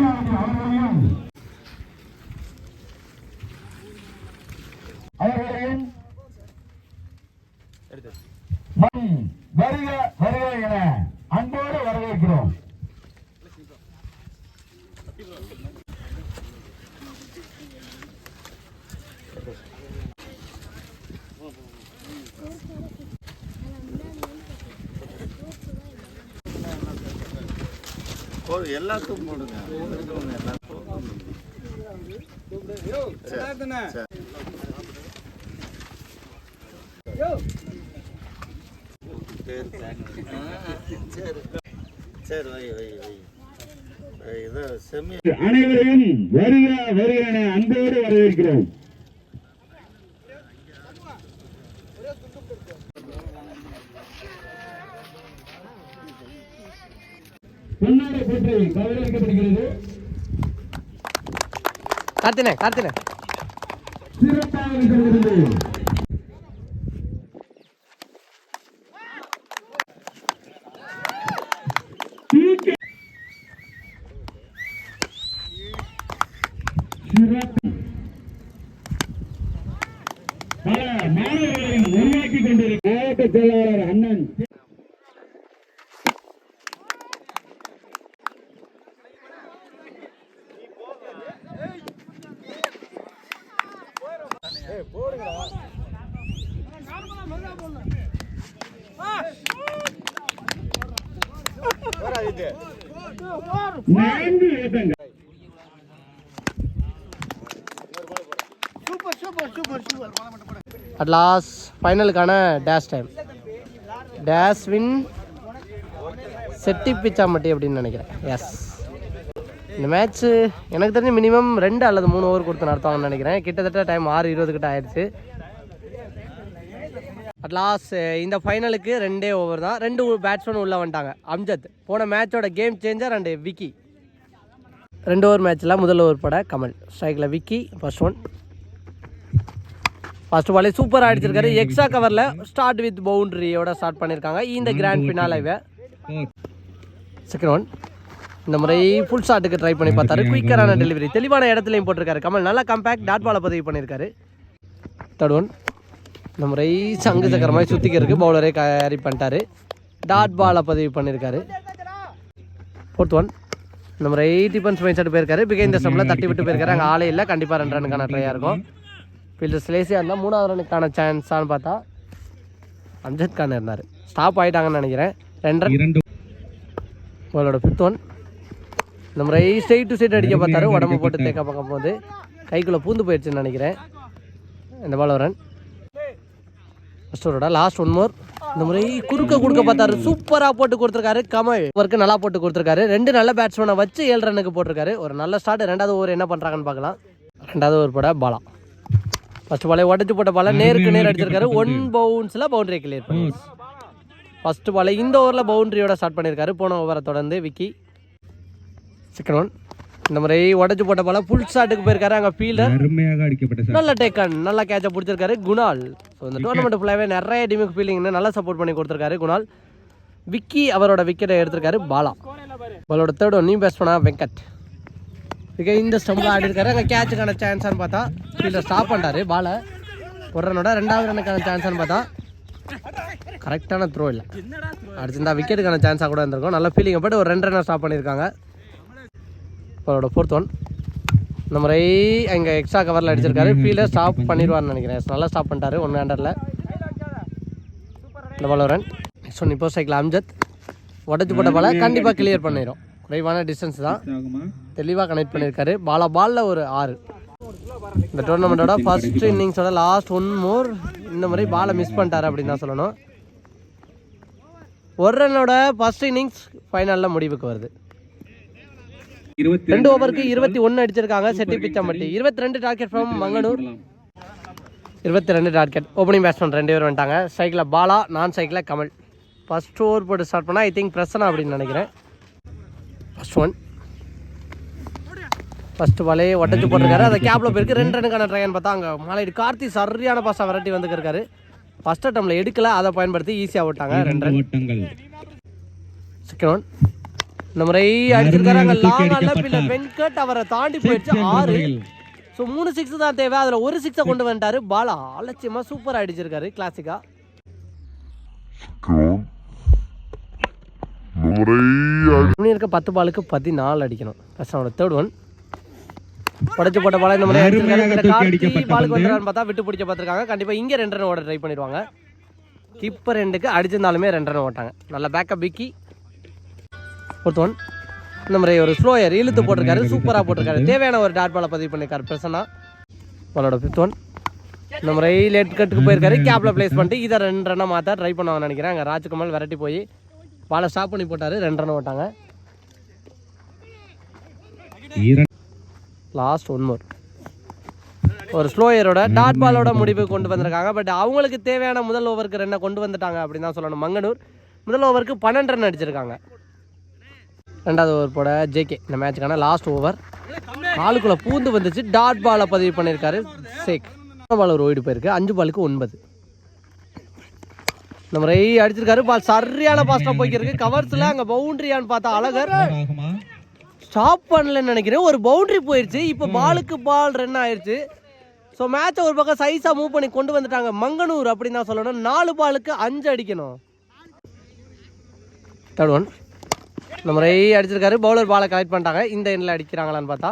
Hallelujah, hallelujah. போடு எல்லாத்துக்கும் போடுங்க எல்லாத்துக்கும் சரி. சரி சரி வை வை வை வை, அனைவரையும் வருக வருக என அன்போடு வரவேற்கிறோம் பொன்னாடை போற்றி கௌரவிக்கப்படுகிறது. கார்த்தினே கார்த்தினே. சிறப்பாக நிகழ்கிறது. பல மாணவர்களையும் உருவாக்கி கொண்டிருக்கும் மாவட்ட செயலாளர் அண்ணன் நான்கு ஓட்டங்கள் at last ஃபைனலுக்கான dash time dash win Chetti Pichampatti அப்படின்னு நினைக்கிறேன். எஸ் இந்த மேட்ச்சு எனக்கு தெரிஞ்சு மினிமம் ரெண்டு அல்லது மூணு ஓவர் கொடுத்து நடத்துவாங்கன்னு நினைக்கிறேன். கிட்டத்தட்ட டைம் ஆறு இருபது கிட்ட ஆயிடுச்சு. அட் லாஸ்ட் இந்த ஃபைனலுக்கு ரெண்டே ஓவர் தான். ரெண்டு பேட்ஸ்மேன் உள்ளே வந்துட்டாங்க. அம்ஜத் போன மேட்சோட கேம் சேஞ்சர் அண்டு விக்கி. ரெண்டு ஓவர் மேட்ச்சில் முதல் ஓவர் பட கமல். ஸ்ட்ரைக்கில் விக்கி ஃபர்ஸ்ட் ஒன் ஃபர்ஸ்ட் பாலே சூப்பர் அடிச்சிருக்காரு. எக்ஸ்ட்ரா கவரில் ஸ்டார்ட் வித் பவுண்டரியோட ஸ்டார்ட் பண்ணியிருக்காங்க இந்த கிராண்ட் ஃபினாலேவை செகண்ட் ஒன் இந்த முறை ஃபுல் ஷாட்டுக்கு ட்ரை பண்ணி பார்த்தாரு. குயிக்கரான டெலிவரி தெளிவான இடத்துலையும் போட்டிருக்காரு. கமல் நல்லா கம்பேக்ட் டாட் பாலை பதிவு பண்ணியிருக்காரு தேர்ட் ஒன் இந்த முறை சங்கு சக்கர மாதிரி சுற்றிக்கிறதுக்கு பவுலரே கேரி பண்ணிட்டாரு. டாட் பாலை பதிவு பண்ணியிருக்காரு. ஃபோர்த் ஒன் இந்த முறை டிஃபன்ஸ் மைண்ட் செட் போயிருக்காரு. பிகைன் இந்த ஸ்டம்பில் தட்டி விட்டு போயிருக்காரு. அங்கே ஆளே இல்லை. கண்டிப்பாக ரெண்டு ரனுக்கான ட்ரையாக இருக்கும். ஃபீல்டர்ஸ் லேசியாக இருந்தால் மூணாவது ரனுக்கான சான்ஸான்னு பார்த்தா அம்ஜத் கான் இருந்தார். ஸ்டாப் ஆகிட்டாங்கன்னு நினைக்கிறேன். ரெண்டு இரண்டு. உங்களோட ஃபிஃப்த் ஒன் இந்த முறை ஸ்ட்ரெயிட் டு ஸ்ட்ரெயிட் அடிக்க பார்த்தாரு. உடம்பு போட்டு தேக்க பார்க்கும் போது கைக்குள்ளே பூந்து போயிடுச்சுன்னு நினைக்கிறேன். இந்த ball run. First last one more இந்த முறை குறுக்க குறுக்க பார்த்தாரு. சூப்பராக போட்டு கொடுத்துருக்காரு. கமல் ஒர்க்கு நல்லா போட்டு கொடுத்துருக்காரு. ரெண்டு நல்ல பேட்ஸ்மேனை வச்சு ஏழு ரன்னுக்கு போட்டிருக்காரு. ஒரு நல்ல ஸ்டார்ட் ரெண்டாவது ஓவர் என்ன பண்ணுறாங்கன்னு பார்க்கலாம். ரெண்டாவது ஓவர் போட பாலா. ஃபர்ஸ்ட் பாலே உடச்சு போட்ட பாலை. நேருக்கு நேர் அடிச்சிருக்காரு. ஒன் பவுன்ஸில் பவுண்டரி கிளியர் பண்ணி. ஃபர்ஸ்ட் பால் இந்த ஓவரில் பவுண்டரியோட ஸ்டார்ட் பண்ணியிருக்காரு போன ஓவரை தொடர்ந்து விக்கி. சிக்கன் ஒன் இந்த முறை உடச்சு போட்ட பால ஃபுல் ஷாட்டுக்கு போயிருக்காரு. அங்கே ஃபீல்டர் அருமையாக அடிக்கப்பட்ட நல்ல டேக்கன் நல்லா கேட்சை பிடிச்சிருக்காரு குணால். ஸோ இந்த டோர்னமெண்ட் ஃபுல்லாகவே நிறைய டீமுக்கு ஃபீலிங்னு நல்லா சப்போர்ட் பண்ணி கொடுத்துருக்காரு குணால். விக்கி அவரோட விக்கெட்டை எடுத்திருக்காரு பாலா. பாலோட தேர்ட் ஒன் நியூ பேட்ஸ்மனா வெங்கட். விக்கெட் இந்த ஸ்டம்பில் ஆடி இருக்காரு. அங்கே கேட்சுக்கான சான்ஸான்னு பார்த்தா ஃபீல்டர் ஸ்டாப் பண்ணிட்டாரு பாலை. ஒரு ரனோட ரெண்டாவது ரனுக்கான சான்ஸான்னு பார்த்தா கரெக்டான த்ரோ இல்லை. அடிச்சிருந்தா விக்கெட்டுக்கான சான்ஸாக கூட இருந்திருக்கும். நல்ல ஃபீலிங் பட் ஒரு ரெண்டு ரன்னை ஸ்டாப் பண்ணியிருக்காங்க. அவரோட ஃபோர்த் ஒன் இந்த முறை அங்கே எக்ஸ்ட்ரா கவரில் அடிச்சிருக்காரு. ஃபீல்டர் ஸ்டாப் பண்ணிடுவார்னு நினைக்கிறேன். நல்லா ஸ்டாப் பண்ணிட்டாரு. ஒன் ஹண்ட்ரடில் இந்த பால் ரன் நெக்ஸ்ட் ஒன் இப்போ சைக்கிள் அம்ஜத் உடச்சி போட்ட பாலை கண்டிப்பாக கிளியர் பண்ணிடும் குறைவான டிஸ்டன்ஸ் தான். தெளிவாக கனெக்ட் பண்ணியிருக்காரு பாலா பாலில் ஒரு ஆறு. இந்த டோர்னமெண்ட்டோட ஃபர்ஸ்ட் இன்னிங்ஸோட லாஸ்ட் ஒன் மோர் இந்த முறை பாலை மிஸ் பண்ணிட்டாரு அப்படின்னு தான் சொல்லணும். ஒரு ரன்னோட ஃபர்ஸ்ட் இன்னிங்ஸ் ஃபைனலில் முடிவுக்கு வருது. ரெண்டு ஓவருக்கு இருபத்தி ஒன்று அடிச்சிருக்காங்க செட்டி பிச்சம்பட்டி இருபத்தி ரெண்டு டார்கெட் ஃப்ரம் மங்கனூர் இருபத்தி ரெண்டு டார்கெட் ஓப்பனிங் பேட்ஸ்மேன் ரெண்டு பேர் வந்துட்டாங்க. சைக்கிளில் பாலா நான் சைக்கிளில் கமல். ஃபர்ஸ்ட் ஓவர் போட்டு ஸ்டார்ட் பண்ணால் ஐ திங்க் பிரசனா அப்படின்னு நினைக்கிறேன். ஃபர்ஸ்ட் ஒன் ஃபர்ஸ்ட் பாலே ஒட்டச்சு போட்டிருக்காரு. அதை கேப்பில் போயிருக்கு. ரெண்டு ரனுக்கான ட்ரையன் பார்த்தா அங்கே மாலையீடு கார்த்தி சரியான பாஸாக விரட்டி வந்துருக்காரு ஃபர்ஸ்ட் அட்டம்ல எடுக்கல அதை பயன்படுத்தி ஈஸியாக விட்டாங்க. ரெண்டு ரன். செகண்ட் ஒன் இந்த முறை தூக்கி லாங் அல்ல பின்ன அடிக்கப்பட்டார். வெங்கட் அவரை தாண்டி போயிடுச்சு. ஆறு. ஸோ மூணு சிக்ஸ் தான் தேவை. அதுல ஒரு சிக்ஸை கொண்டு வந்துட்டாரு. பாலா அலட்சியமா சூப்பரா அடிச்சிருக்காரு கிளாசிக்கா இருக்க பத்து பாலுக்கு பதினாலு அடிக்கணும். ஃபர்ஸ்ட் அவனோட தேர்ட் ஒன் உடச்சு போட்ட பாலா இந்த மாதிரி பாலுக்கு. வந்துறான்னு பார்த்தா விட்டு பிடிச்ச பார்த்துருக்காங்க. கண்டிப்பா இங்க ரெண்டு ரன் ஓட ட்ரை பண்ணிடுவாங்க. கீப்பர் ரெண்டுக்கு அடிச்சிருந்தாலுமே ரெண்டு ரன் ஓட்டாங்க. நல்ல பேக்கப் பிக்கி ஒன் இந்த மாதிரி ஒரு ஸ்லோயர் இழுத்து போட்டிருக்காரு சூப்பராக போட்டிருக்காரு. தேவையான ஒரு டாட் பாலை பதிவு பண்ணியிருக்காரு பிரசன்னா. பாலோட ஃபிஃப்த் ஒன் இந்த முறை லேட் கட்டுக்கு போயிருக்காரு. கேப்ல ப்ளேஸ் பண்ணிட்டு இதை ரெண்டு ரன்னாக மாற்ற ட்ரை பண்ணுவாங்கன்னு நினைக்கிறேன். அங்கே ராஜ்குமார் விரட்டி போய் பாலை ஸ்டாப் பண்ணி போட்டார். ரெண்டு ரன் ஓட்டாங்க. லாஸ்ட் ஒன் மோர் ஒரு ஸ்லோயரோட டாட் பாலோட முடிவு கொண்டு வந்திருக்காங்க. பட் அவங்களுக்கு தேவையான முதல் ஓவருக்கு ரன்னை கொண்டு வந்துட்டாங்க அப்படின்னு தான் சொல்லணும். மங்கனூர் முதல் ஓவருக்கு பன்னெண்டு ரன் அடிச்சிருக்காங்க. ரெண்டாவது ஓவர் போட ஜேகே இந்த மேட்சுக்கான லாஸ்ட் ஓவர் ஆளுக்குள்ள பூந்து வந்துச்சு. டாட் பாலை பதிவு பண்ணியிருக்காரு சேக் பால் ஒரு ஓய்டு போயிருக்கு. அஞ்சு பாலுக்கு ஒன்பது. நம்ம ரை அடிச்சிருக்காரு. பால் சரியான பாஸ்டா போய்க்கிருக்கு. கவர்ஸில் அங்கே பவுண்டரியான்னு பார்த்தா அழகர். ஸ்டாப் பண்ணலன்னு நினைக்கிறேன். ஒரு பவுண்டரி போயிடுச்சு இப்போ பாலுக்கு பால் ரன் ஆயிடுச்சு ஸோ மேட்சை ஒரு பக்கம் சைஸாக மூவ் பண்ணி கொண்டு வந்துட்டாங்க. மங்கனூர் அப்படின்னு தான் சொல்லணும். நாலு பாலுக்கு அஞ்சு அடிக்கணும். தேர்ட் ஒன் இந்த முறை அடிச்சிருக்காரு. பவுலர் பாலை கலெக்ட் பண்ணிட்டாங்க. இந்த எண்ணில் அடிக்கிறாங்களான்னு பார்த்தா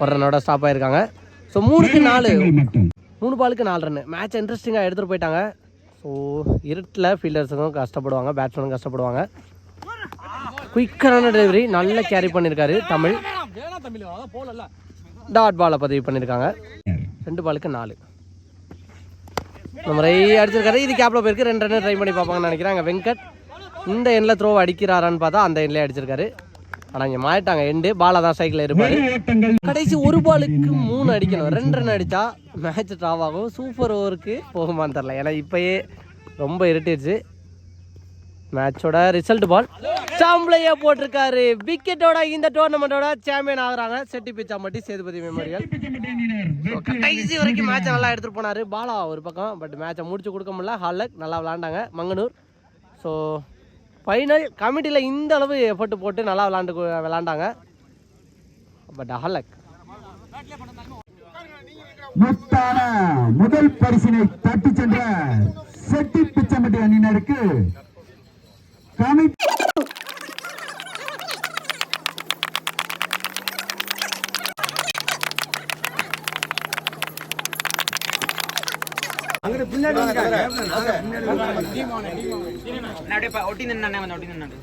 ஒரு ரன்னோட ஸ்டாப் ஆயிருக்காங்க. ஸோ மூணுக்கு நாலு. மூணு பாலுக்கு நாலு ரன் மேட்ச் இன்ட்ரெஸ்டிங்காக எடுத்துகிட்டு போயிட்டாங்க. ஸோ இருட்டில் ஃபீல்டர்ஸுக்கும் கஷ்டப்படுவாங்க பேட்ஸ்மேனும் கஷ்டப்படுவாங்க. குயிக்கரான டெலிவரி நல்ல கேரி பண்ணியிருக்காரு தமிழ். டாட் பாலை பதிவு பண்ணியிருக்காங்க ரெண்டு பாலுக்கு நாலு. இந்த முறை அடிச்சிருக்காரு. இது கேப்ல போயிருக்கு. ரெண்டு ரன் ட்ரை பண்ணி பார்ப்பாங்கன்னு நினைக்கிறேன். அங்கே வெங்கட். இந்த எண்ணில் த்ரோ அடிக்கிறாரான்னு பார்த்தா அந்த எண்ணிலே அடிச்சிருக்காரு. ஆனால் இங்கே மாறிட்டாங்க. எண்டு பாலா தான் சைக்கிள் இருப்பாரு. கடைசி ஒரு பாலுக்கு மூணு அடிக்கணும். ரெண்டு ரன் அடித்தா மேட்ச் ட்ராவ் ஆகும். சூப்பர் ஓவருக்கு போகுமான்னு தெரில ஏன்னா இப்போயே ரொம்ப இருட்டிடுச்சு மேட்சோட ரிசல்ட் பால் சாம்பிளையா போட்டிருக்காரு. விக்கெட்டோட இந்த டோர்னமெண்ட்டோட சாம்பியன் ஆகுறாங்க. செட்டி பிச்சாம்பட்டி சேதுபதி மெமோரியல் கடைசி வரைக்கும் மேட்சை நல்லா எடுத்துகிட்டு போனார். பாலா ஒரு பக்கம் பட் மேட்சை முடிச்சு கொடுக்க முடியல. ஹாலக் நல்லா விளாண்டாங்க மங்கனூர். ஸோ ஃபைனல் கமிட்டியில் இந்த அளவு எஃபர்ட் போட்டு நல்லா விளாண்டு விளாண்டாங்க. பட் அஹலக் முத்தான முதல் பரிசினை தட்டி சென்ற செட்டி பிச்சம்பட்டி அணியினருக்கு கமிட்டி ஒட்டி நின்னானே வந்து ஒட்டி நின்னானே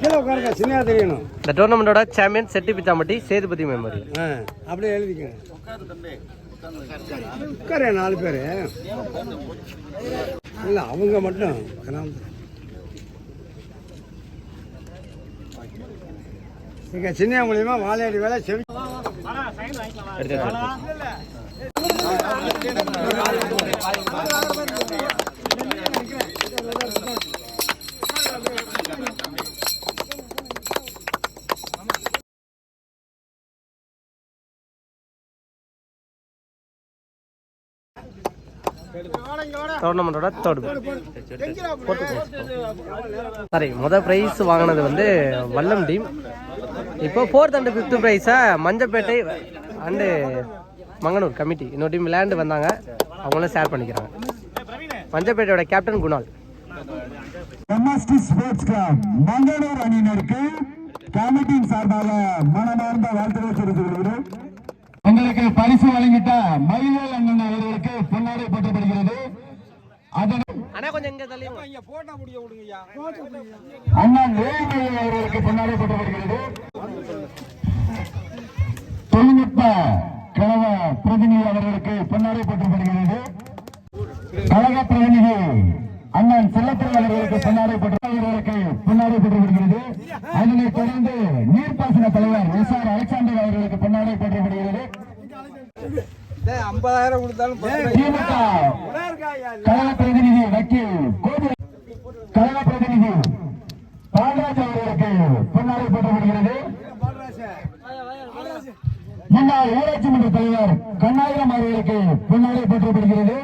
கீழே உட்காருங்க சின்ன தெரியணும். இந்த டோர்னமெண்ட்டோட சாம்பியன் செட்டி பிச்சாம்பட்டி சேதுபதி மெமோரியல் ஆ அப்படியே எழுதிக்கங்க. உட்காரு நாலு பேர். இல்லை அவங்க மட்டும். இங்கே சின்ன மூலியமா வாழையடி வேலை செவி டோர்னமெண்டோட தேர்ட் சாரி முதல் ப்ரைஸ் வாங்கினது வந்து வல்லம் டீம். இப்போ ஃபோர்த் அண்ட் ஃபிஃப்த் ப்ரைஸை மஞ்சப்பேட்டை அண்டு மங்கனூர் கமிட்டி இன்னொரு டீம் விளையாண்டு வந்தாங்க. அவங்களும் ஷேர் பண்ணிக்கிறாங்க. மஞ்சப்பேட்டையோட captain Kunal. MSD sports club Mangalore அணியினருக்கு கமிட்டியின் சார்பாக மனமார்ந்த வாழ்த்துக்கள் தெரிவித்துக் கொள்கிறேன் உங்களுக்கு பரிசு வழங்கிட்ட மயிலேல் அண்ணன் அவர்களுக்கு பொன்னாடை போட்டப்படுகிறது அவர்களுக்கு பொன்னாடை போட்டப்படுகிறது தொழில்நுட்ப கழக பிரதிநிதி அவர்களுக்கு பொன்னாடை போட்டப்படுகிறது கழக பிரதிநிதி அண்ணன் செல்லப்பன் அவர்களுக்கு பொன்னாடை போட்டு அவர்களுக்கு பொன்னாடை போட்டப்படுகிறது அதனைத் தொடர்ந்து நீர்ப்பாசன தலைவர் எஸ் ஆர் அலெக்சாண்டர் அவர்களுக்கு பொன்னாடை போட்டப்படுகிறது ஐம்பதாயிரம் கொடுத்தாலும் திமுக கழக பிரதிநிதி வக்கீல் கோபி கழக பிரதிநிதி பாலராஜ் அவர்களுக்கு பொன்னாடை போட்டப்படுகிறது அவர்களுக்கு பொன்னாடை போட்டப்படுகிறது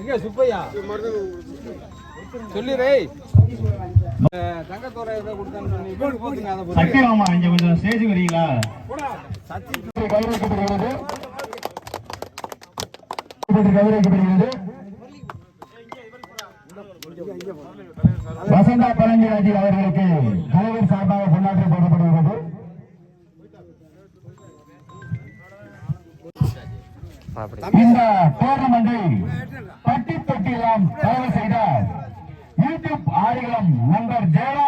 இங்க சுப்பையா? சொல்லிடுறே தங்கத்தோரை சத்தியமாமா இங்க கொஞ்சம் ஸ்டேஜ் வரீங்களா? கௌரவிக்கப்படுகிறது. கௌரவிக்கப்படுகிறது. வசந்தா பழனிராஜி அவர்களுக்கு தலைவர் சார்பாக பொன்னாற்றை போடப்படுகிறது இந்த டோர்னமெண்டை பட்டி தொட்டிலாம் தயவு செய்த யூடியூப் ஆடிகளம் நண்பர் ஜெயராமன்